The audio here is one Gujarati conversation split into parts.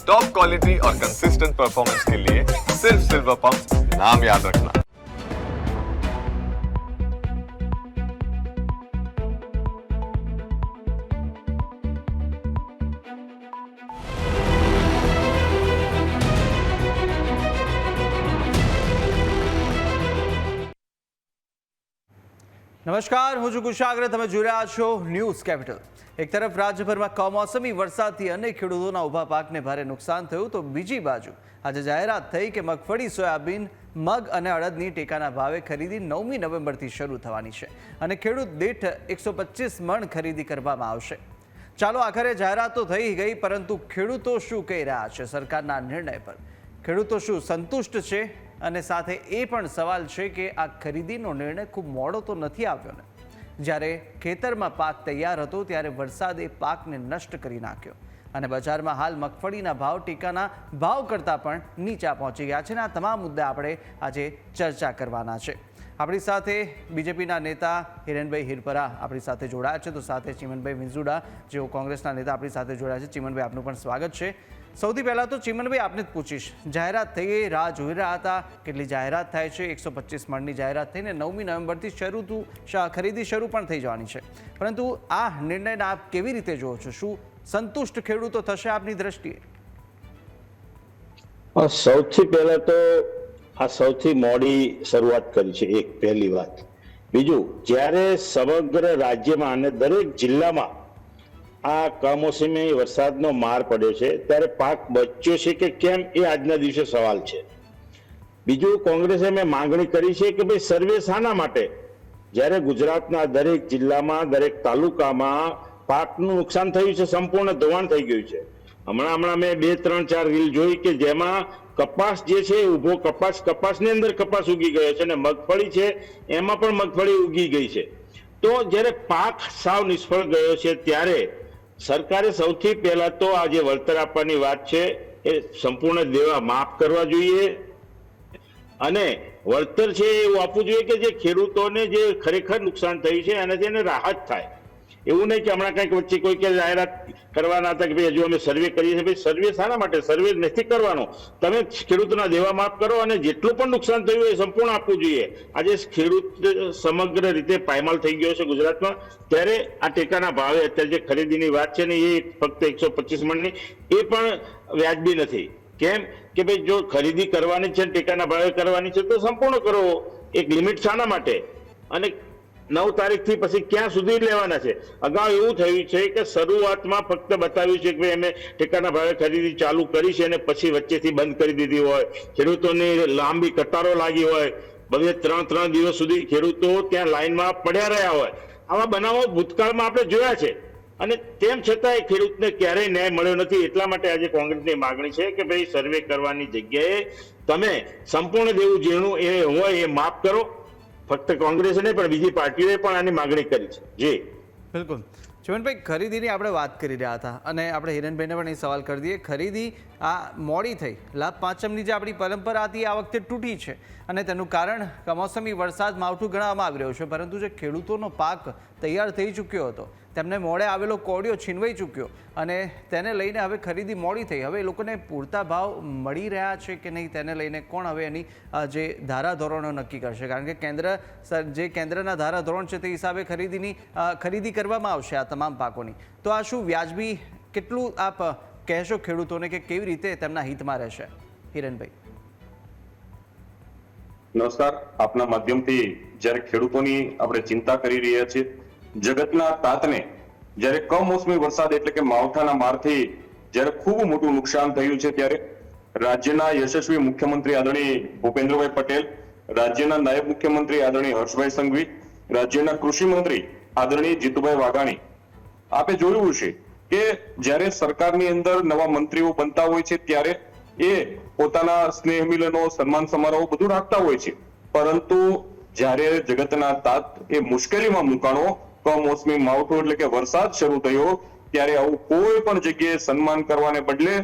टॉप क्वालिटी और कंसिस्टेंट परफॉर्मेंस के लिए सिर्फ सिल्वर पंप नाम याद रखना નમસ્કાર હું છું કુશાગ્ર તમે જોઈ રહ્યા છો ન્યૂઝ કેપિટલ એક તરફ રાજ્યભરમાં કમોસમી વરસાદથી અનેક ખેડૂતોના ઊભા પાકને ભારે નુકસાન થયું, તો બીજી બાજુ આજે જાહેરાત થઈ કે મગફળી, સોયાબીન, મગ અને અડદની ટેકાના ભાવે ખરીદી નવમી નવેમ્બરથી શરૂ થવાની છે અને ખેડૂત દીઠ એકસો મણ ખરીદી કરવામાં આવશે. ચાલો, આખરે જાહેરાત તો થઈ ગઈ, પરંતુ ખેડૂતો શું કહી રહ્યા છે સરકારના નિર્ણય પર? ખેડૂતો શું સંતુષ્ટ છે? અને સાથે એ પણ સવાલ છે કે આ ખરીદીનો નિર્ણય ખૂબ મોડો તો નથી આવ્યો ને? જ્યારે ખેતરમાં પાક તૈયાર હતો ત્યારે વરસાદે પાકને નષ્ટ કરી નાખ્યો. અને બજારમાં હાલ મગફળીના ભાવ ટીકાના ભાવ કરતાં પણ નીચા પહોંચી ગયા છે અને આ તમામ મુદ્દે આપણે આજે ચર્ચા કરવાના છે. આપણી સાથે બીજેપીના નેતા હિરેનભાઈ હિરપરા આપણી સાથે જોડાયા છે. તો સાથે ચિમનભાઈ વિંઝુડા, જેઓ કોંગ્રેસના નેતા આપણી સાથે જોડાયા છે. ચિમનભાઈ, આપનું પણ સ્વાગત છે. સૌથી પહેલાં તો ચિમનભાઈ, આપને જ પૂછીશ. જાહેરાત થઈ રાહ જોઈ રહ્યા હતા. કેટલી જાહેરાત થાય છે? એકસો પચીસ મણની જાહેરાત થઈને નવમી નવેમ્બરથી શરૂ તું ખરીદી શરૂ પણ થઈ જવાની છે. પરંતુ આ નિર્ણયને આપ કેવી રીતે જુઓ છો? શું સંતુષ્ટ ખેડૂતો થશે આપની દ્રષ્ટિએ? સૌથી પહેલા તો આ સૌથી મોડી શરૂઆત કરી છે, એક પહેલી વાત. બીજું, જ્યારે સમગ્ર રાજ્યમાં અને દરેક જિલ્લામાં આ કમોસમી વરસાદનો માર પડ્યો છે, ત્યારે પાક બચ્યો છે કે કેમ એ આજના દિવસે સવાલ છે. બીજું, કોંગ્રેસે મેં માંગણી કરી છે કે ભાઈ સર્વે શાના માટે જ્યારે ગુજરાતના દરેક જિલ્લામાં, દરેક તાલુકામાં પાકનું નુકસાન થયું છે, સંપૂર્ણ ધોવાણ થઈ ગયું છે. હમણાં હમણાં મેં બે, ત્રણ, ચાર રીલ જોઈ કે જેમાં કપાસ જે છે ઊભો કપાસ, કપાસની અંદર કપાસ ઉગી ગયો છે અને મગફળી છે, એમાં પણ મગફળી ઉગી ગઈ છે. તો જ્યારે પાક સાવ નિષ્ફળ ગયો છે, ત્યારે સરકારે સૌથી પહેલા તો આ જે વળતર આપવાની વાત છે, એ સંપૂર્ણ દેવા માફ કરવા જોઈએ. અને વળતર છે એવું આપવું જોઈએ કે જે ખેડૂતોને જે ખરેખર નુકસાન થયું છે, એનાથી એને રાહત થાય. એવું નહીં કે હમણાં કંઈક વચ્ચે કોઈ કે જાહેરાત કરવાના હતા કે ભાઈ હજુ અમે સર્વે કરીએ છીએ. ભાઈ સર્વે શાના માટે? સર્વે નથી કરવાનો. તમે ખેડૂતના દેવા માફ કરો અને જેટલું પણ નુકસાન થયું એ સંપૂર્ણ આપવું જોઈએ. આજે ખેડૂત સમગ્ર રીતે પાયમાલ થઈ ગયો છે ગુજરાતમાં. ત્યારે આ ટેકાના ભાવે અત્યારે જે ખરીદીની વાત છે ને એ ફક્ત એકસો પચીસ મણની, એ પણ વ્યાજબી નથી. કેમ? કે ભાઈ જો ખરીદી કરવાની છે ટેકાના ભાવે કરવાની છે તો સંપૂર્ણ કરો. એક લિમિટ શાના માટે. અને નવ તારીખથી પછી ક્યાં સુધી લેવાના છે? અગાઉ એવું થયું છે કે શરૂઆતમાં ફક્ત બતાવ્યું છે કે ભાઈ, અમે ટેકાના ભાવે ખરીદી ચાલુ કરી છે અને પછી વચ્ચેથી બંધ કરી દીધી હોય. ખેડૂતોની લાંબી કતારો લાગી હોય. બધે ત્રણ ત્રણ દિવસ સુધી ખેડૂતો ત્યાં લાઈનમાં પડ્યા રહ્યા હોય. આવા બનાવો ભૂતકાળમાં આપણે જોયા છે. અને તેમ છતાંય ખેડૂતને ક્યારેય ન્યાય મળ્યો નથી. એટલા માટે આજે કોંગ્રેસની માગણી છે કે ભાઈ, સર્વે કરવાની જગ્યાએ તમે સંપૂર્ણ જેવું ઝીણું એ હોય એ માફ કરો. ફક્ત કોંગ્રેસે નહીં, પણ બીજી પાર્ટીઓએ પણ આની માગણી કરી છે. જી. બિલકુલ. ચુમનભાઈ ખરીદીની આપણે વાત કરી રહ્યા હતા અને આપણે હિરેનભાઈને પણ એ સવાલ કરી દઈએ. ખરીદી આ મોડી થઈ. લાભ પાંચમની જે આપણી પરંપરા હતી, આ વખતે તૂટી છે અને તેનું કારણ કમોસમી વરસાદ માવઠું ગણવામાં આવી રહ્યું છે. પરંતુ જે ખેડૂતોનો પાક તૈયાર થઈ ચૂક્યો હતો તેમને મોડે આવેલો કોડિયો છીનવાઈ ચૂક્યો અને તેને લઈને હવે ખરીદી મોડી થઈ. હવે એ લોકોને પૂરતા ભાવ મળી રહ્યા છે કે નહીં તેને લઈને કોણ હવે એની જે ધારાધોરણો નક્કી કરશે? કારણ કે કેન્દ્ર જે કેન્દ્રના ધારાધોરણ છે તે હિસાબે ખરીદીની ખરીદી કરવામાં આવશે આ તમામ પાકોની. તો આ શું વ્યાજબી કેટલું આપ કહેશો ખેડૂતોને કે કેવી રીતે તેમના હિતમાં રહેશે? હિરણભાઈ. નમસ્કાર. આપના માધ્યમથી જ્યારે ખેડૂતોની આપણે ચિંતા કરી રહ્યા છીએ જગતના તાતને જ્યારે કમોસમી વરસાદ એટલે કે માવઠાના મારથી જ્યારે ખૂબ મોટું નુકસાન થયું છે ત્યારે રાજ્યના યશસ્વી મુખ્યમંત્રી આદરણીય ભૂપેન્દ્રભાઈ પટેલ, રાજ્યના નાયબ મુખ્યમંત્રી આદરણીય હર્ષભાઈ સંઘવી, રાજ્યના કૃષિ મંત્રી આદરણીય જીતુભાઈ વાઘાણી. આપે જોયું છે કે જ્યારે સરકારની અંદર નવા મંત્રીઓ બનતા હોય છે ત્યારે એ પોતાના સ્નેહ મિલનો, સન્માન સમારોહ બધું રાખતા હોય છે. પરંતુ જ્યારે જગતના તાત એ મુશ્કેલીમાં મુકાણો કમોસમી માવઠું એટલે કે વરસાદ શરૂ થયો, ત્યારે આવું કોઈ પણ જગ્યાએ સન્માન કરવાને બદલે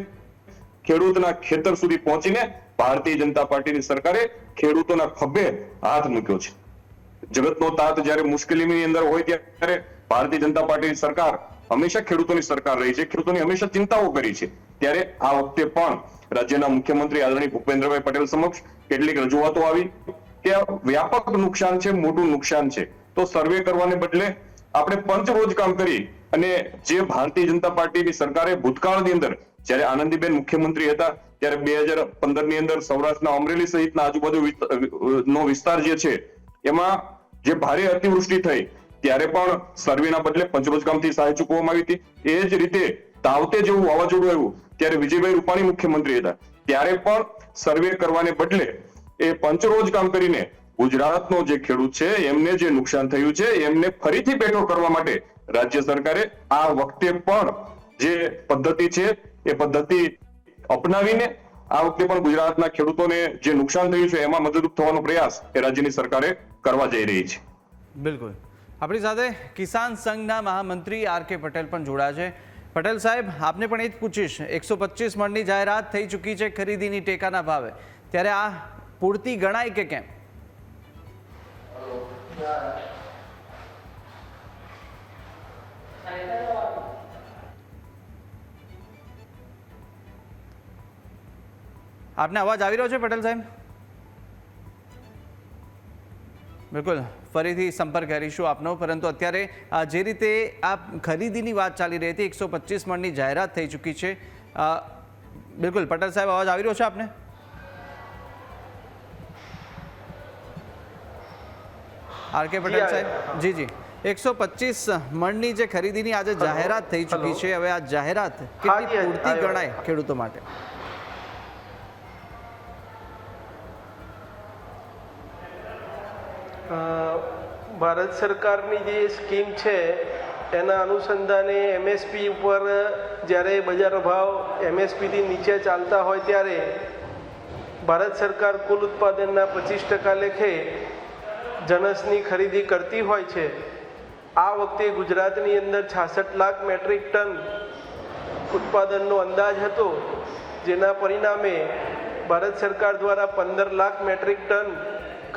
ખેડૂતના ખેતર સુધી પહોંચીને ભારતીય જનતા પાર્ટીની સરકારે ખેડૂતોના ખભે હાથ મૂક્યો છે. જગતનો તાત જ્યારે મુશ્કેલીની અંદર હોય ત્યારે ભારતીય જનતા પાર્ટીની સરકાર હંમેશા ખેડૂતોની સરકાર રહી છે, ખેડૂતોની હંમેશા ચિંતાઓ કરી છે. ત્યારે આ વખતે પણ રાજ્યના મુખ્યમંત્રી આદરણીય ભૂપેન્દ્રભાઈ પટેલ સમક્ષ કેટલીક રજૂઆતો આવી કે વ્યાપક નુકસાન છે, મોટું નુકસાન છે. તો સર્વે કરવાને બદલે આપણે પંચરોજ કામ કરી અને જે ભારતીય જનતા પાર્ટીની સરકારે ભૂતકાળની અંદર, જ્યારે આનંદીબેન મુખ્યમંત્રી હતા, ત્યારે બે હજાર પંદરની અંદર સૌરાષ્ટ્રના અમરેલી સહિતના આજુબાજુ નો વિસ્તાર જે છે, એમાં જે ભારે અતિવૃષ્ટિ થઈ, ત્યારે પણ સર્વેના બદલે પંચરોજ કામથી સહાય ચૂકવવામાં આવી હતી. એ જ રીતે તાવતે જેવું વાવાઝોડું આવ્યું, ત્યારે વિજયભાઈ રૂપાણી મુખ્યમંત્રી હતા. ત્યારે પણ સર્વે કરવાને બદલે એ પંચરોજ કામ કરીને ગુજરાતનો જે ખેડૂત છે, એમને જે નુકસાન થયું છે, એમને ફરીથી પેટો કરવા માટે રાજ્ય સરકારે આ વખતે પણ જે પદ્ધતિ છે, એ પદ્ધતિ અપનાવીને આ વખતે પણ ગુજરાતના ખેડૂતોને જે નુકસાન થયું છે, એમાં મદદરૂપ થવાનો પ્રયાસ એ રાજ્યની સરકારે કરવા જઈ રહી છે. બિલકુલ. આપણી સાથે કિસાન સંઘના મહામંત્રી આર કે પટેલ પણ જોડાયા છે. પટેલ સાહેબ, આપને પણ એ જ પૂછીશ, એકસો પચીસ મણની જાહેરાત થઈ ચૂકી છે ખરીદીની ટેકાના ભાવે. ત્યારે આ પૂરતી ગણાય કે કેમ? આપને અવાજ આવી રહ્યો છે, પટેલ સાહેબ? બિલકુલ. ફરીથી સંપર્ક કરીશું આપનો, પરંતુ અત્યારે જે રીતે આ ખરીદીની વાત ચાલી રહી હતી, એકસો પચીસ મણની જાહેરાત થઈ ચૂકી છે. બિલકુલ. પટેલ સાહેબ, અવાજ આવી રહ્યો છે આપને? આર કે પટેલ સાહેબ? જી જી. એકસો પચીસ મણની જે ખરીદીની આજે જાહેરાત થઈ ચૂકી છે. હવે આ જાહેરાત કેટલી પૂરતી ગણાય ખેડૂતો માટે? ભારત સરકારની જે સ્કીમ છે એના અનુસંધાને એમએસપી ઉપર જ્યારે બજાર ભાવ એમએસપીથી નીચે ચાલતા હોય ત્યારે ભારત સરકાર કુલ ઉત્પાદનના પચીસ ટકા લેખે જનસની ખરીદી કરતી હોય છે. આ વખતે ગુજરાતની અંદર છાસઠ લાખ મેટ્રિક ટન ઉત્પાદનનો અંદાજ હતો, જેના પરિણામે ભારત સરકાર દ્વારા પંદર લાખ મેટ્રિક ટન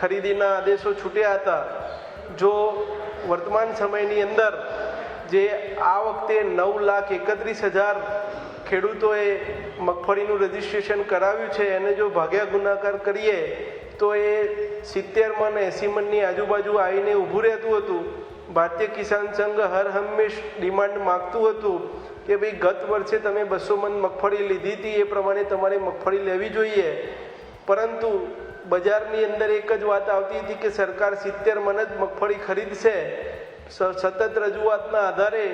ખરીદીના આદેશો છૂટ્યા હતા. જો વર્તમાન સમયની અંદર જે આ વખતે નવ લાખ એકત્રીસ હજાર ખેડૂતોએ મગફળીનું રજીસ્ટ્રેશન કરાવ્યું છે, એને જો ભાગ્યા ગુણાકાર કરીએ તો એ સિત્તેર મન એંસી મનની આજુબાજુ આવીને ઊભું રહેતું હતું. ભારતીય કિસાન સંઘ હર હંમેશ ડિમાન્ડ માગતું હતું કે ભાઈ ગત વર્ષે તમે બસો મન મગફળી લીધી હતી, એ પ્રમાણે તમારે મગફળી લેવી જોઈએ. પરંતુ બજારની અંદર એક જ વાત આવતી હતી કે સરકાર સિત્તેર મન જ મગફળી ખરીદશે. સતત રજૂઆતના આધારે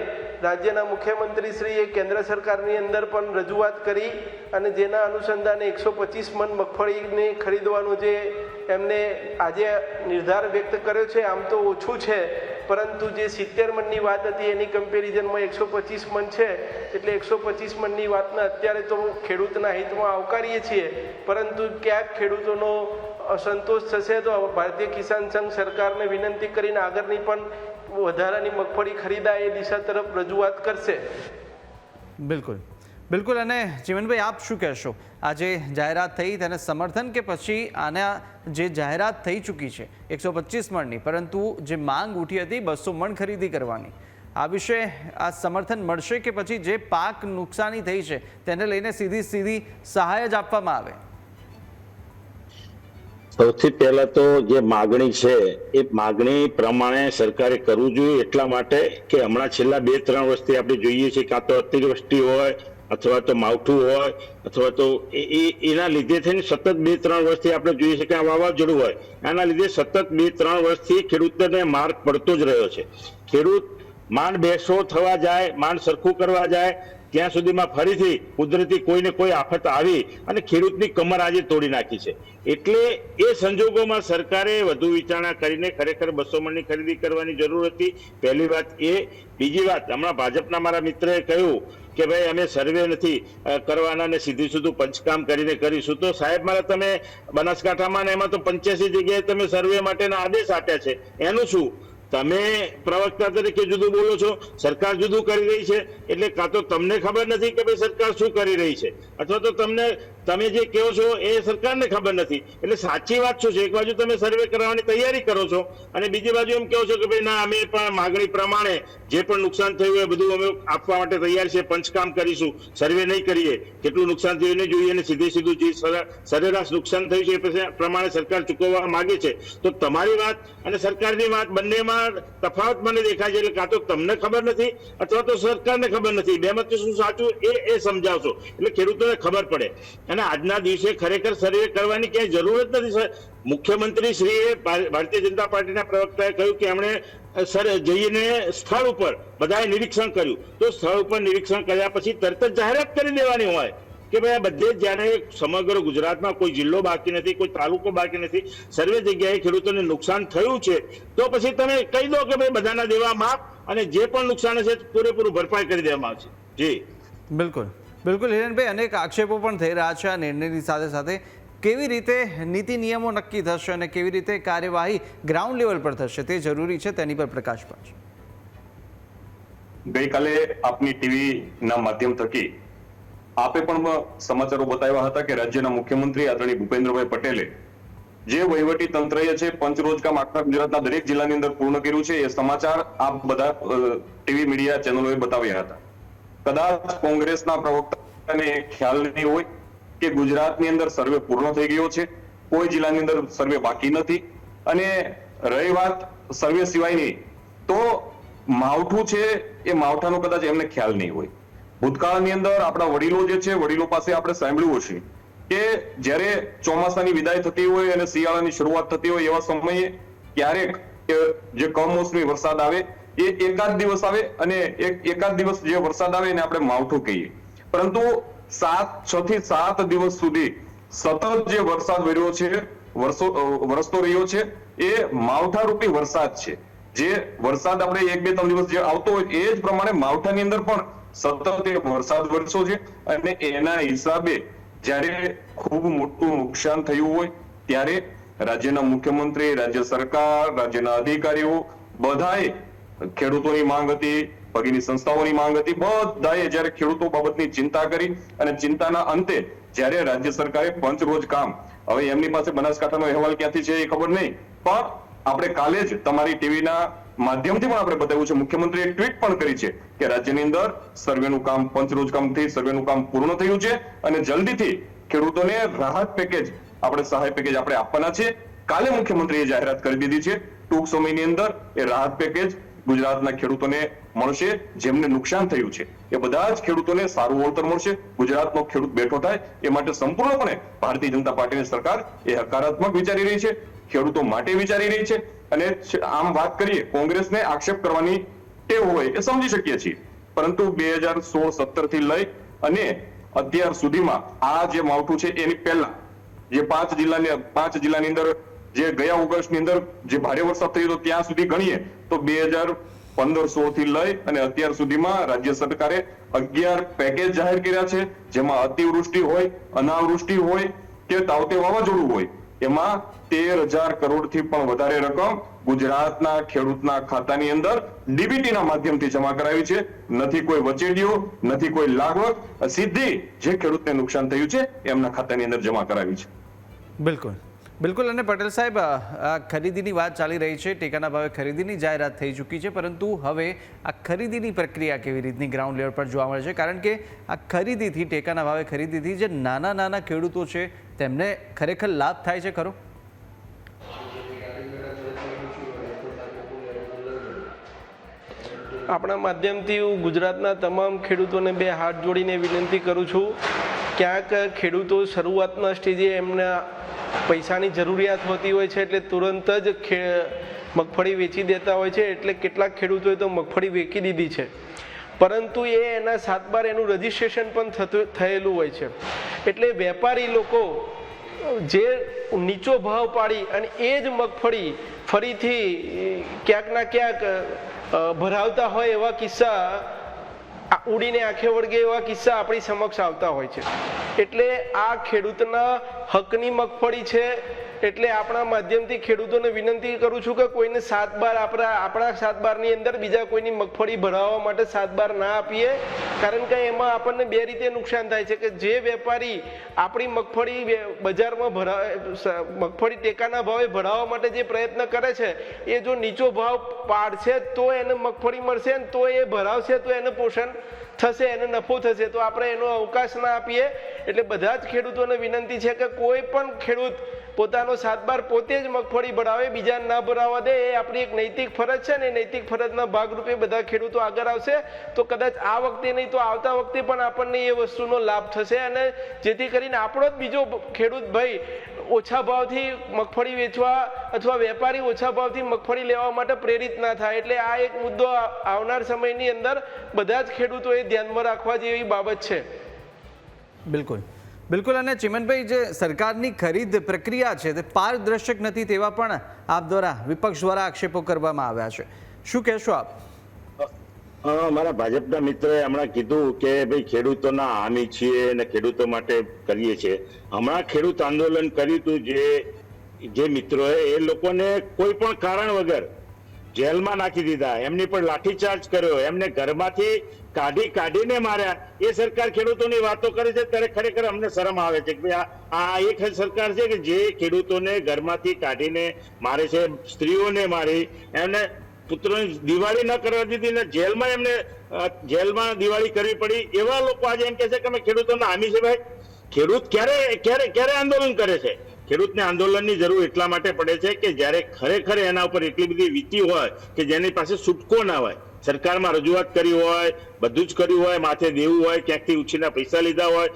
રાજ્યના મુખ્યમંત્રીશ્રીએ કેન્દ્ર સરકારની અંદર પણ રજૂઆત કરી અને જેના અનુસંધાને એકસો પચીસ મન મગફળીને ખરીદવાનો જે એમને આજે નિર્ધાર વ્યક્ત કર્યો છે, આમ તો ઓછું છે, પરંતુ જે સિત્તેર મનની વાત હતી એની કમ્પેરિઝનમાં એકસો પચીસ મન છે, એટલે એકસો પચીસ મનની વાતને અત્યારે તો ખેડૂતના હિતમાં આવકારીએ છીએ, પરંતુ ક્યાંક ખેડૂતોનો અસંતોષ થશે તો ભારતીય કિસાન સંઘ સરકારને વિનંતી કરીને આગળની પણ વધારાની મગફળી ખરીદાય એ દિશા તરફ રજૂઆત કરશે. બિલકુલ. બિલકુલ, અને જીવનભાઈ, આપ શું કહેશો? આજે જાહેરાત થઈ, તેને સમર્થન કે પછી આના જે જાહેરાત થઈ ચૂકી છે, એકસો પચીસ મણની, પરંતુ જે માંગ ઉઠી હતી, બસો મણ ખરીદી કરવાની, આ વિશે આ સમર્થન મળશે કે પછી જે પાક નુકસાની થઈ છે, તેને લઈને સીધી સીધી સહાય જ આપવામાં આવે? સૌથી પહેલા તો જે માગણી છે, એ માગણી પ્રમાણે સરકારે કરવું જોઈએ એટલા માટે કે હમણાં છેલ્લા બે ત્રણ વર્ષથી આપણે જોઈએ છીએ કાં તો અતિવૃષ્ટિ હોય અથવા તો માવઠું હોય અથવા તો એ- એના લીધે થઈને સતત બે ત્રણ વર્ષથી આપણે જોઈએ છીએ કે આ વાવાઝોડું હોય. આના લીધે સતત બે ત્રણ વર્ષથી ખેડૂતોને માર પડતો જ રહ્યો છે. ખેડૂત માંડ બેસો થવા જાય માંડ સરખું કરવા જાય ત્યાં સુધીમાં ફરીથી કુદરતી કોઈને કોઈ આફત આવી અને ખેડૂતની કમર આજે તોડી નાખી છે. એટલે એ સંજોગોમાં સરકારે વધુ વિચારણા કરીને ખરેખર બસો મણની ખરીદી કરવાની જરૂર હતી. પહેલી વાત એ. બીજી વાત, હમણાં ભાજપના મારા મિત્રએ કહ્યું કે ભાઈ, અમે સર્વે નથી કરવાના ને સીધું સીધું પંચકામ કરીને કરીશું. તો સાહેબ, મારા તમે બનાસકાંઠામાં ને એમાં તો પંચ્યાસી જગ્યાએ તમે સર્વે માટેના આદેશ આપ્યા છે. એનું શું? તમે પ્રવક્તા તરીકે જુદું બોલો છો, સરકાર જુદું કરી રહી છે, એટલે કાં તો તમને ખબર નથી કે ભાઈ સરકાર શું કરી રહી છે? અથવા તો તમને તમે જે કહો છો એ સરકારને ખબર નથી. એટલે સાચી વાત શું છે? એક બાજુ તમે સર્વે કરાવવાની તૈયારી કરો છો અને બીજી બાજુ એમ કહો છો કે ભાઈ ના, અમે પણ માગણી પ્રમાણે જે પણ નુકસાન થયું એ બધું અમે આપવા માટે તૈયાર છે પંચકામ કરીશું. સર્વે નહીં કરીએ. કેટલું નુકસાન થયું નહીં જોઈએ અને સીધે સીધું જે સરેરાશ નુકસાન થયું છે એ પ્રમાણે સરકાર ચૂકવવા માંગે છે. તો તમારી વાત અને સરકારની વાત બંનેમાં તફાવત મને દેખાય છે એટલે કાં તો તમને ખબર નથી અથવા તો સરકારને ખબર નથી. બેમાંથી શું સાચું એ એ સમજાવશો. એટલે ખેડૂતોને ખબર પડે. અને આજના દિવસે ખરેખર સર્વે કરવાની ક્યાંય જરૂર જ નથી મુખ્યમંત્રી શ્રીએ ભારતીય જનતા પાર્ટીના પ્રવક્તાએ કહ્યું કે એમણે સર, જઈને સ્થળ ઉપર બધાએ નિરીક્ષણ કર્યું. તો સ્થળ ઉપર નિરીક્ષણ કર્યા પછી તરત જ જાહેરાત કરી દેવાની હોય કે ભાઈ આ બધે જ્યારે સમગ્ર ગુજરાતમાં કોઈ જિલ્લો બાકી નથી, કોઈ તાલુકો બાકી નથી. સર્વે જગ્યાએ ખેડૂતોને નુકસાન થયું છે. તો પછી તમે કહી દો કે ભાઈ બધાના દેવા માફ અને જે પણ નુકસાન હશે પૂરેપૂરું ભરપાઈ કરી દેવામાં આવશે. જી. બિલકુલ. બિલકુલ હિરેનભાઈ, અનેક આક્ષેપો પણ થઈ રહ્યા છે આ નિર્ણયની સાથે સાથે. કેવી રીતે નીતિ નિયમો નક્કી થશે અને કેવી રીતે કાર્યવાહી ગ્રાઉન્ડ લેવલ પર થશે તે જરૂરી છે તેની પર પ્રકાશ પાડશે. ગઈકાલે આપની ટીવી ના માધ્યમ થકી આપે પણ સમાચારો બતાવ્યા હતા કે રાજ્યના મુખ્યમંત્રી આદરણીય ભૂપેન્દ્રભાઈ પટેલે જે વહીવટી તંત્રએ છે પંચરોજકામ આખા ગુજરાતના દરેક જિલ્લાની અંદર પૂર્ણ કર્યું છે એ સમાચાર આપ બધા ટીવી મીડિયા ચેનલોએ બતાવ્યા હતા. કદાચ કોંગ્રેસના પ્રવક્તાને ખ્યાલ નહીં હોય કે ગુજરાતની અંદર સર્વે પૂર્ણ થઈ ગયો છે. કોઈ જિલ્લાની અંદર સર્વે બાકી નથી. અને રહી વાત સર્વે સિવાયની, તો માવઠું છે એ માવઠાનો કદાચ એમને ખ્યાલ નહીં હોય. ભૂતકાળની અંદર આપણા વડીલો જે છે, વડીલો પાસે આપણે સાંભળ્યું હશે કે જ્યારે ચોમાસાની વિદાય થતી હોય અને શિયાળાની શરૂઆત થતી હોય એવા સમયે ક્યારેક જે કમોસમી વરસાદ આવે એ એકાદ દિવસ આવે અને એક એકાદ દિવસ જે વરસાદ આવે એને આપણે માવઠું કહીએ. પરંતુ સાત, છ થી સાત દિવસ સુધી સતત જે વરસાદ વર્યો છે, વરસો વરસતો રહ્યો છે, એ માવઠારૂપી વરસાદ છે. જે વરસાદ આપણે એક, બે, ત્રણ દિવસ જે આવતો હોય એ જ પ્રમાણે માવઠાની અંદર પણ સતત એ વરસાદ વરસો છે અને એના હિસાબે જ્યારે ખૂબ મોટું નુકસાન થયું હોય ત્યારે રાજ્યના મુખ્યમંત્રી, રાજ્ય સરકાર, રાજ્યના અધિકારીઓ બધાએ ખેડૂતોની માંગ હતી ભગીની સંસ્થાઓની માંગ હતી, બધાએ જ્યારે ખેડૂતો બાબતની ચિંતા કરી અને ચિંતાના અંતે જ્યારે રાજ્ય સરકારે પંચરોજ કામ, હવે એમની પાસે બનાસકાંઠાનો અહેવાલ ક્યાંથી છે એ ખબર નહીં, પણ આપણે કાલે જ તમારી ટીવીના માધ્યમથી પણ આપણે બતાવ્યું છે, મુખ્યમંત્રીએ ટ્વીટ પણ કરી છે કે રાજ્યની અંદર સર્વેનું કામ, પંચરોજ કામથી સર્વેનું કામ પૂર્ણ થયું છે અને જલ્દીથી ખેડૂતોને રાહત પેકેજ આપણે સહાય પેકેજ આપણે આપવાના છે. કાલે મુખ્યમંત્રીએ જાહેરાત કરી દીધી છે, ટૂંક સમયની અંદર એ રાહત પેકેજ ગુજરાતના ખેડૂતોને મળશે, જેમને નુકસાન થયું છે. એ બધા જ ખેડૂતોને સારું વળતર મળશે. ગુજરાતનો ખેડૂત બેઠો થાય, એ માટે સંપૂર્ણપણે ભારતીય જનતા પાર્ટીની સરકાર એ હકારાત્મક વિચારી રહી છે, ખેડૂતો માટે વિચારી રહી છે. અને આમ વાત કરીએ, કોંગ્રેસને આક્ષેપ કરવાની ટેવ હોય એ સમજી શકીએ છીએ. પરંતુ બે હજાર સોળ સત્તરથી લઈ અને અત્યાર સુધીમાં આ જે માવઠું છે, એની પહેલા જે પાંચ જિલ્લાની પાંચ જિલ્લાની અંદર જે ગયા ઓગસ્ટની અંદર જે ભારે વરસાદ થયો હતો, ત્યાં સુધી ગણીએ તો બે હજાર પંદરસો થી લઈ અને અત્યાર સુધીમાં રાજ્ય સરકારે અગિયાર પેકેજ જાહેર કર્યા છે, જેમાં અતિવૃષ્ટિ હોય, અનાવૃષ્ટિ હોય કે તાવતે વાવાઝોડું હોય, એમાં તેર હજાર કરોડથી પણ વધારે રકમ ગુજરાતના ખેડૂતના ખાતાની અંદર ડીબીટી ના માધ્યમથી જમા કરાવી છે. નથી કોઈ વચેડીઓ, નથી કોઈ લાગવક સીધી જે ખેડૂતને નુકસાન થયું છે, એમના ખાતાની અંદર જમા કરાવી છે. બિલકુલ. બિલકુલ, અને પટેલ સાહેબ આ ખરીદીની વાત ચાલી રહી છે. ટેકાના ભાવે ખરીદીની જાહેરાત થઈ ચૂકી છે, પરંતુ હવે આ ખરીદીની પ્રક્રિયા કેવી રીતની ગ્રાઉન્ડ લેવલ પર જોવા મળે છે? કારણ કે આ ખરીદીથી, ટેકાના ભાવે ખરીદીથી જે નાના નાના ખેડૂતો છે, તેમને ખરેખર લાભ થાય છે ખરો? આપણા માધ્યમથી હું ગુજરાતના તમામ ખેડૂતોને બે હાથ જોડીને વિનંતી કરું છું. ક્યાંક ખેડૂતો શરૂઆતના સ્ટેજે એમના પૈસાની જરૂરિયાત હોતી હોય છે એટલે તુરંત જ મગફળી વેચી દેતા હોય છે એટલે કેટલાક ખેડૂતોએ તો મગફળી વેચી દીધી છે. પરંતુ એ એના સાત બાર એનું રજિસ્ટ્રેશન પણ થતું, થયેલું હોય છે. એટલે વેપારી લોકો જે નીચો ભાવ પાડી અને એ જ મગફળી ફરીથી ક્યાંક ના ક્યાંક ભરાવતા હોય એવા કિસ્સા આ ઉડીને આંખે વળગે એવા કિસ્સા આપણી સમક્ષ આવતા હોય છે. એટલે આ ખેડૂતના હકની મગફળી છે એટલે આપણા માધ્યમથી ખેડૂતોને વિનંતી કરું છું કે કોઈને સાત બાર આપણા આપણા સાત બારની અંદર બીજા કોઈની મગફળી ભરાવવા માટે સાત બાર ના આપીએ. કારણ કે એમાં આપણને બે રીતે નુકસાન થાય છે કે જે વેપારી આપણી મગફળી બજારમાં ભરા મગફળી ટેકાના ભાવે ભરાવવા માટે જે પ્રયત્ન કરે છે, એ જો નીચો ભાવ પાડશે તો એને મગફળી મળશે ને તો એ ભરાવશે તો એને પોષણ થશે, એને નફો થશે. તો આપણે એનો અવકાશ ના આપીએ. એટલે બધા જ ખેડૂતોને વિનંતી છે કે કોઈ પણ ખેડૂત પોતાનો સાતબાર પોતે જ મગફળી ભરાવે બીજા ના ભરાવા દે, એ આપણી એક નૈતિક ફરજ છે ને નૈતિક ફરજના ભાગરૂપે બધા ખેડૂતો આગળ આવશે. તો કદાચ આ વખતે નહીં, તો આવતા વખતે પણ આપણને એ વસ્તુનો લાભ થશે અને જેથી કરીને આપણો જ બીજો ખેડૂત ભાઈ ઓછા ભાવથી મગફળી વેચવા અથવા વેપારી ઓછા ભાવથી મગફળી લેવા માટે પ્રેરિત ના થાય. એટલે આ એક મુદ્દો આવનાર સમયની અંદર બધા જ ખેડૂતોએ ધ્યાનમાં રાખવા જેવી બાબત છે. બિલકુલ. બિલકુલ, અને ચિમનભાઈ, જે સરકારની ખરીદ પ્રક્રિયા છે, તે પારદર્શક નથી તેવા પણ આપ દ્વારા વિપક્ષ દ્વારા આક્ષેપો કરવામાં આવ્યા છે. શું કહેશો આપ? મારા ભાજપના મિત્રએ હમણાં કીધું કે, ભાઈ, ખેડૂતોના હામી છીએ અને ખેડૂતો માટે કરીએ છીએ. હમણાં ખેડૂત આંદોલન કર્યું હતું જે જે મિત્રોએ, એ લોકોને કોઈ પણ કારણ વગર જેલમાં નાખી દીધા. એમની પર લાઠીચાર્જ કર્યો. એમને ઘરમાંથી કાઢી કાઢીને માર્યા. એ સરકાર ખેડૂતોની વાતો કરે છે, ત્યારે ખરેખર અમને શરમ આવે છે કે આ એક સરકાર છે કે જે ખેડૂતોને ઘરમાંથી કાઢીને મારે છે, સ્ત્રીઓને મારી. એમને પુત્રોની દિવાળી ન કરવા દીધી ને જેલમાં એમને જેલમાં દિવાળી કરવી પડી. એવા લોકો આજે એમ કે છે કે અમે ખેડૂતોના હામી છે ભાઈ. ખેડૂત ક્યારે ક્યારે ક્યારે આંદોલન કરે છે? ખેડૂતને આંદોલનની જરૂર એટલા માટે પડે છે કે જ્યારે ખરેખર એના ઉપર એટલી બધી વીતી હોય કે જેની પાસે છૂટકો ના હોય, સરકારમાં રજૂઆત કરી હોય, બધું જ કર્યું હોય, માથે દેવું હોય, ક્યાંકથી ઉછીના પૈસા લીધા હોય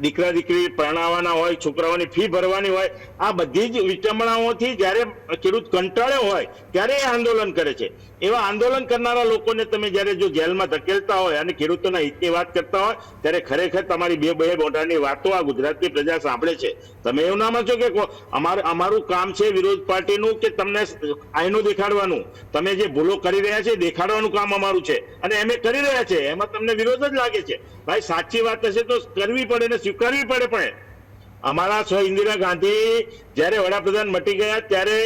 દીકરા દીકરી પરણાવવાના હોય, છોકરાઓની ફી ભરવાની હોય, આ બધી જ વિચંબણાઓથી જ્યારે ખેડૂત કંટાળ્યો હોય, ત્યારે એ આંદોલન કરે છે. એવા આંદોલન કરનારા લોકોને તમે જ્યારે જો જેલમાં ધકેલતા હોય અને ખેડૂતોના હિતની વાત કરતા હોય, ત્યારે ખરેખર તમારી બે બે મોઢાની વાતો આ ગુજરાતની પ્રજા સાંભળે છે. તમે એવું ના માનો કો- અમાર, અમારું કામ છે વિરોધ પાર્ટીનું કે તમને આઈનું દેખાડવાનું? તમે જે ભૂલો કરી રહ્યા છે દેખાડવાનું કામ અમારું છે. અને એમ કરી રહ્યા છે. એમાં તમને વિરોધ જ લાગે છે. ભાઈ, સાચી વાત હશે તો કરવી પડે ને સ્વીકારવી પડે પણ અમારા સ્વ ઇન્દિરા ગાંધી જ્યારે વડાપ્રધાન મટી ગયા ત્યારે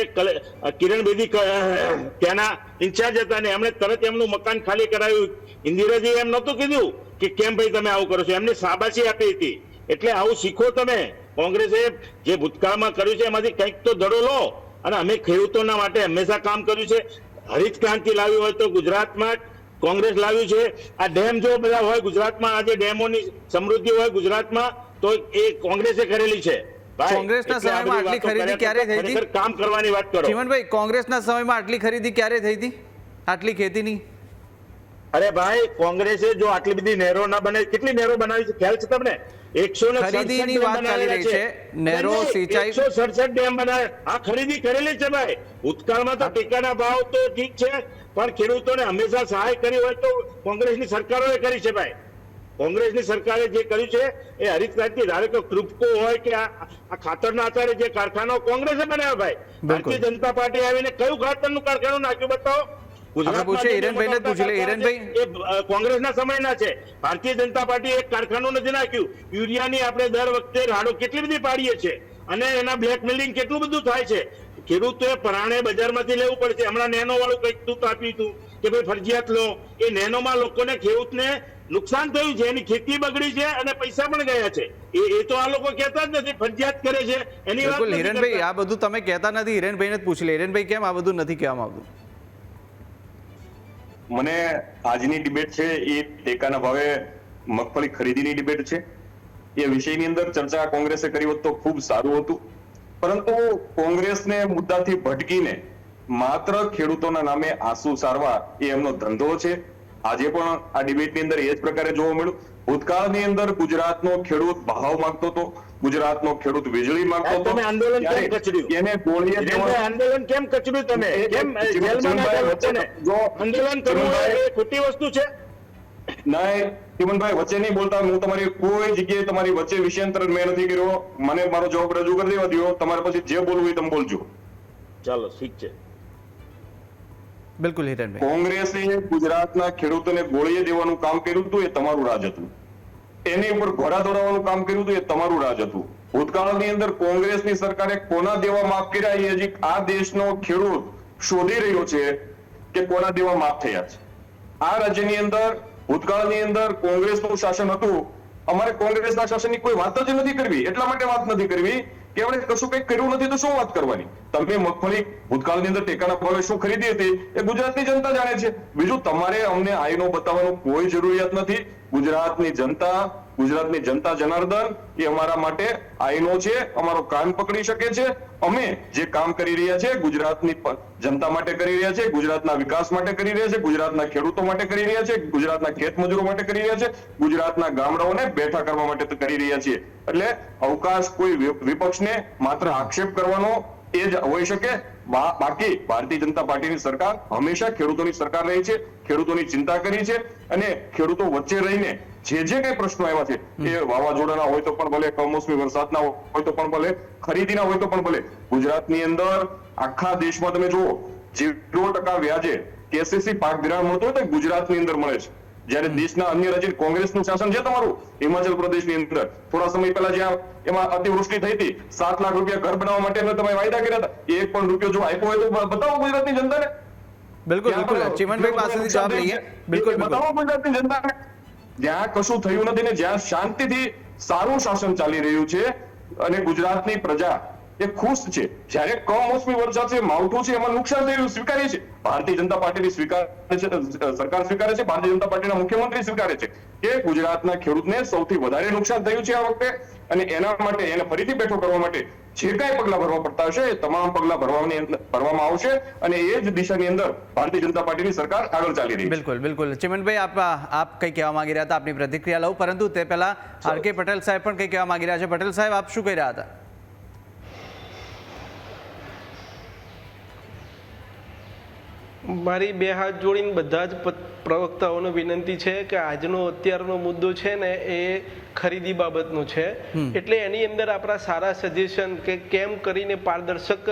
કિરણ બેદી ત્યાંના ઇન્ચાર્જ હતા ને એમણે તરત એમનું મકાન ખાલી કરાવ્યું. ઇન્દિરાજી એમ નહોતું કીધું કે કેમ ભાઈ તમે આવું કરો છો? એમને શાબાશી આપી હતી. એટલે આવું શીખો તમે. કોંગ્રેસે જે ભૂતકાળમાં કર્યું છે એમાંથી કંઈક તો દડો લો. અને અમે ખેડૂતોના માટે હંમેશા કામ કર્યું છે. હરિત ક્રાંતિ લાવી હોય તો ગુજરાતમાં કોંગ્રેસ લાવ્યું છે. આ ડેમ જો બધા હોય ગુજરાતમાં આજે ડેમોની સમૃદ્ધિ હોય ગુજરાતમાં તો એ કોંગ્રેસે કરેલી છે. કોંગ્રેસના સમયમાં આટલી ખરીદી ક્યારે થઈ હતી? કામ કરવાની વાત કરો. જીવનભાઈ કોંગ્રેસના સમયમાં આટલી ખરીદી ક્યારે થઈ હતી? આટલી ખેતીની? અરે ભાઈ કોંગ્રેસે જો આટલી બધી નહેરો ના બનાવી કેટલી નહેરો બનાવી છે? ખ્યાલ છે તમને? એકસો ને ખરીદીની વાત ચાલી રહી છે. નહેરો, સિંચાઈ- એકસો સડસઠ ડેમ બનાવે. આ ખરીદી કરેલી છે ભાઈ. ભૂતકાળમાં તો ટેકાના ભાવ તો ઠીક છે. પણ ખેડૂતોને હંમેશા સહાય કરી હોય તો કોંગ્રેસની સરકારોએ કરી છે ભાઈ. કોંગ્રેસની સરકારે જે કર્યું છે એ હરિત ક્રાંતિ ધારે કે કૃપકો હોય કે આ ખાતરના આધારે જે કારખાનાઓ કોંગ્રેસે બનાવ્યા ભાઈ. ભારતીય જનતા પાર્ટી આવીને કયું ખાતરનું કારખાનું નાખ્યું બતાવો? કોંગ્રેસના સમયના છે. ભારતીય જનતા પાર્ટી એક કારખાનું નથી નાખ્યું. યુરિયાની આપણે દર વખતે રાડો કેટલી બધી પાડીએ છીએ. અને એના બ્લેકમેલિંગ કેટલું બધું થાય છે. ખેડૂતોએ પરાણે બજારમાંથી લેવું પડશે. હમણાં નેનો વાળું કંઈક દૂધ આપ્યું હતું કે ભાઈ ફરજિયાત લો. એ નેનોમાં લોકોને ખેડૂતને નુકસાન થયું છે. એની ખેતી બગડી છે અને પૈસા પણ ગયા છે. એ એ તો આ લોકો કહેતા જ નથી ફરજિયાત કરે છે. એની વાત હિરેનભાઈ આ બધું તમે કહેતા નથી. હિરેનભાઈને જ પૂછી લે. હિરેનભાઈ કેમ આ બધું નથી કહેવામાં આવતું? મને આજની ડિબેટ છે એ ટેકાના ભાવે મગફળી ખરીદીની ડિબેટ છે. એ વિષયની અંદર ચર્ચા કોંગ્રેસે કરી હોત તો ખૂબ સારું હતું. પરંતુ કોંગ્રેસને મુદ્દાથી ભટકીને માત્ર ખેડૂતોના નામે આંસુ સારવા એ એમનો ધંધો છે. આજે પણ આ ડિબેટની અંદર એ જ પ્રકારે જોવા મળ્યું. ભૂતકાળની અંદર ગુજરાતનો ખેડૂત ભાવ માંગતો હતો ગુજરાતનો ખેડૂત વીજળી માંગતો હતો. આંદોલન કેમ કચડ્યું? એને ગોળીએ આંદોલન કેમ કચડ્યું તમે? કેમ જેલમાં નાખ્યા લોકોને? આંદોલન કરવું એ ખોટી વસ્તુ છે. ના ચિમનભાઈ વચ્ચે નહીં બોલતા. હું તમારી કોઈ જગ્યાએ તમારી વચ્ચે વિષયાંતર મેં નથી કર્યો. મને મારો જવાબ રજૂ કરી દેવા દો તમારે પછી જે બોલવું એ તમે બોલજો. ચાલો ઠીક છે. બિલકુલ હિરેનભાઈ. કોંગ્રેસે ગુજરાતના ખેડૂતોને ગોળીએ દેવાનું કામ કર્યું હતું એ તમારું રાજ હતું. એની ઉપર ઘોડા દોડાવવાનું કામ કર્યું હતું એ તમારું રાજ હતું. ભૂતકાળની અંદર કોંગ્રેસની સરકારે કોના દેવા માફ કર્યા એ હજી આ દેશનો ખેડૂત શોધી રહ્યો છે કે કોના દેવા માફ થયા છે. આ રાજ્યની અંદર ભૂતકાળની અંદર કોંગ્રેસનું શાસન હતું. અમારે કોંગ્રેસના શાસનની કોઈ વાત જ નથી કરવી. એટલા માટે વાત નથી કરવી કે આપણે કશું કંઈક કર્યું નથી તો શું વાત કરવાની? તમે મગફળી ભૂતકાળની અંદર ટેકાના ભાવે શું ખરીદી હતી એ ગુજરાતની જનતા જાણે છે. બીજું તમારે અમને આઈનો બતાવવાનું કોઈ જરૂરિયાત નથી. ગુજરાતની જનતા ગુજરાતની જનતા જનાર્દન એ અમારા માટે આઈનો છે, અમારો કાન પકડી શકે છે. અમે જે કામ કરી રહ્યા છે, ગુજરાતની જનતા માટે કરી રહ્યા છે, ગુજરાતના વિકાસ માટે કરી રહ્યા છે, ગુજરાતના ખેડૂતો માટે કરી રહ્યા છે, ગુજરાતના ખેત મજૂરો માટે કરી રહ્યા છે, ગુજરાતના ગામડાઓને બેઠા કરવા માટે કરી રહ્યા છીએ. એટલે અવકાશ કોઈ વિપક્ષને માત્ર આક્ષેપ કરવાનો એ જ હોઈ શકે. બાકી ભારતીય જનતા પાર્ટીની સરકાર હંમેશા ખેડૂતોની સરકાર રહી છે, ખેડૂતોની ચિંતા કરી છે અને ખેડૂતો વચ્ચે રહીને જે જે કઈ પ્રશ્નો આવ્યા છે એ વાવાઝોડાના હોય તો પણ ભલે કમોસમી વરસાદના હોય તો પણ ભલે ખરીદીના હોય તો પણ ભલે. ગુજરાતની અંદર આખા દેશમાં તમે જુઓ ઝીરો ટકા વ્યાજે કેસીસી પાક ધિરાણ મળતું હોય તો ગુજરાતની અંદર મળે છે. જયારે દેશના અન્ય રાજ્ય કોંગ્રેસનું શાસન છે તમારું હિમાચલ પ્રદેશની અંદર. થોડા સમય પહેલા જ્યાં એમાં અતિવૃષ્ટિ થઈ હતી સાત લાખ રૂપિયા ઘર બનાવવા માટે તમે વાયદા કર્યા હતા. એક પણ રૂપિયો જો આપ્યો હોય તો બતાવો ગુજરાતની જનતાને. બિલકુલ બિલકુલ. ચિમનભાઈ પાસેથી જવાબ લઈએ. બિલકુલ. બતાવો ગુજરાતની જનતાને. જ્યાં કશું થયું નથી ને જ્યાં શાંતિથી સારું શાસન ચાલી રહ્યું છે અને ગુજરાતની પ્રજા એ ખુશ છે. જ્યારે કમોસમી વરસાદ છે માવઠું છે એમાં નુકસાન થયેલું સ્વીકારીએ છે ભારતીય જનતા પાર્ટીની સ્વીકારે છે સરકાર સ્વીકારે છે ભારતીય જનતા પાર્ટીના મુખ્યમંત્રી સ્વીકારે છે કે ગુજરાતના ખેડૂતને સૌથી વધારે નુકસાન થયું છે આ વખતે અને એના માટે એને ફરીથી બેઠો કરવા માટે જે કાંઈ પગલા ભરવા પડતા હશે એ તમામ પગલા ભરવાની અંદર- ભરવામાં આવશે અને એ જ દિશાની અંદર ભારતીય જનતા પાર્ટીની સરકાર આગળ ચાલી રહી બિલકુલ બિલકુલ. ચિમનભાઈ આપ આપ કંઈ કહેવા માંગી રહ્યા હતા? આપની પ્રતિક્રિયા લઉં પરંતુ તે પહેલા આર કે પટેલ સાહેબ પણ કંઈ કહેવા માંગી રહ્યા છે. પટેલ સાહેબ આપ શું કહી રહ્યા હતા? મારી બે હાથ જોડીને બધા જ પ્રવક્તાઓને વિનંતી છે કે આજનો અત્યારનો મુદ્દો છે ને એ ખરીદી બાબતનો છે. એટલે એની અંદર આપણા સારા સજેશન કે કેમ કરીને પારદર્શક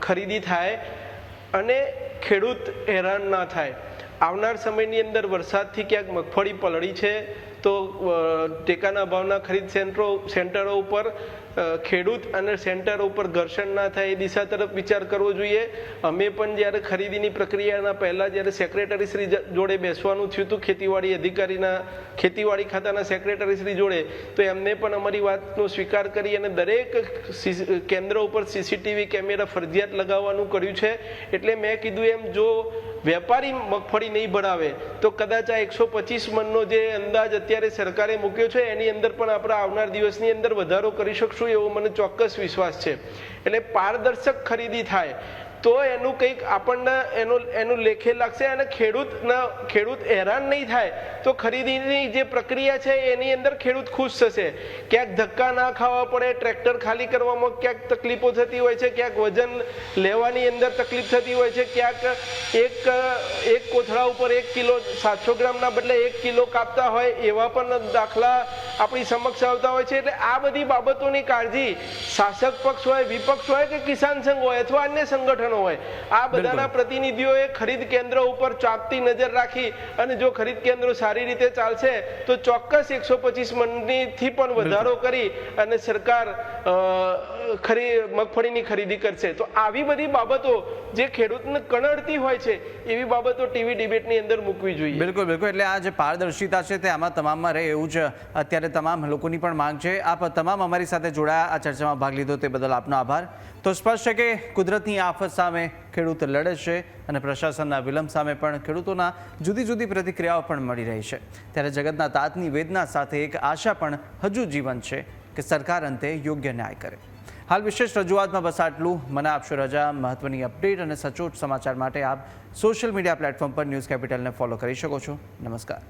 ખરીદી થાય અને ખેડૂત હેરાન ના થાય. આવનાર સમયની અંદર વરસાદથી ક્યાંક મગફળી પલળી છે તો ટેકાના ભાવના ખરીદ સેન્ટરો સેન્ટરો ઉપર ખેડૂત અને સેન્ટરો ઉપર ઘર્ષણ ના થાય એ દિશા તરફ વિચાર કરવો જોઈએ. અમે પણ જ્યારે ખરીદીની પ્રક્રિયાના પહેલાં જ્યારે સેક્રેટરી શ્રી જોડે બેસવાનું થયું હતું, ખેતીવાડી અધિકારીના, ખેતીવાડી ખાતાના સેક્રેટરી શ્રી જોડે, તો એમને પણ અમારી વાતનો સ્વીકાર કરી અને દરેક કેન્દ્ર ઉપર સીસીટીવી કેમેરા ફરજિયાત લગાવવાનું કર્યું છે. એટલે મેં કીધું એમ, જો વેપારી મગફળી નહીં ભરાવે, તો કદાચ આ એકસો પચીસ મનનો જે અંદાજ અત્યારે સરકારે મૂક્યો છે, એની અંદર પણ આપણે આવનાર દિવસની અંદર વધારો કરી શકશું એવો મને ચોક્કસ વિશ્વાસ છે. એટલે પારદર્શક ખરીદી થાય. તો એનું કંઈક આપણને એનું એનું લેખે લાગશે અને ખેડૂતના, ખેડૂત હેરાન નહીં થાય. તો ખરીદીની જે પ્રક્રિયા છે, એની અંદર ખેડૂત ખુશ થશે. ક્યાંક ધક્કા ના ખાવા પડે, ટ્રેક્ટર ખાલી કરવામાં ક્યાંક તકલીફો થતી હોય છે, ક્યાંક વજન લેવાની અંદર તકલીફ થતી હોય છે, ક્યાંક એક એક કોથળા ઉપર એક કિલો સાતસો ગ્રામના બદલે એક કિલો કાપતા હોય, એવા પણ દાખલા આપણી સમક્ષ આવતા હોય છે. એટલે આ બધી બાબતોની કાળજી શાસક પક્ષ હોય, વિપક્ષ હોય કે કિસાન સંઘ હોય અથવા અન્ય સંગઠનો હોય. આ બધાના પ્રતિનિધિઓએ ખરીદ કેન્દ્ર ઉપર ચાપતી નજર રાખી અને જો ખરીદ કેન્દ્રો સારી રીતે ચાલશે તો ચોક્કસ એકસો પચીસથી પણ વધારો કરી અને સરકાર ખરી મગફળીની ખરીદી કરશે. તો આવી બધી બાબતો જે ખેડૂતને કણડતી હોય છે એવી બાબતો ટીવી ડિબેટની અંદર મૂકવી જોઈએ. બિલકુલ બિલકુલ. એટલે આ જે પારદર્શિતા છે તે આમાં તમામમાં રહે એવું જ અત્યારે તમામ લોકોની પણ માંગ છે. આપ તમામ અમારી સાથે જોડાયા આ ચર્ચામાં ભાગ લીધો તે બદલ આપનો આભાર. તો સ્પષ્ટ છે કે કુદરતની આફત સામે ખેડૂત લડે છે અને પ્રશાસનના વિલંબ સામે પણ ખેડૂતોના જુદી જુદી પ્રતિક્રિયાઓ પણ મળી રહી છે. ત્યારે જગતના તાતની વેદના સાથે એક આશા પણ હજુ જીવન છે કે સરકાર અંતે યોગ્ય ન્યાય કરે. હાલ વિશેષ રજૂઆતમાં બસ આટલું. મને આપશો રજા, મહત્વની અપડેટ અને સચોટ સમાચાર માટે આપ સોશિયલ મીડિયા પ્લેટફોર્મ પર ન્યૂઝ કેપિટલને ફોલો કરી શકો છો. નમસ્કાર.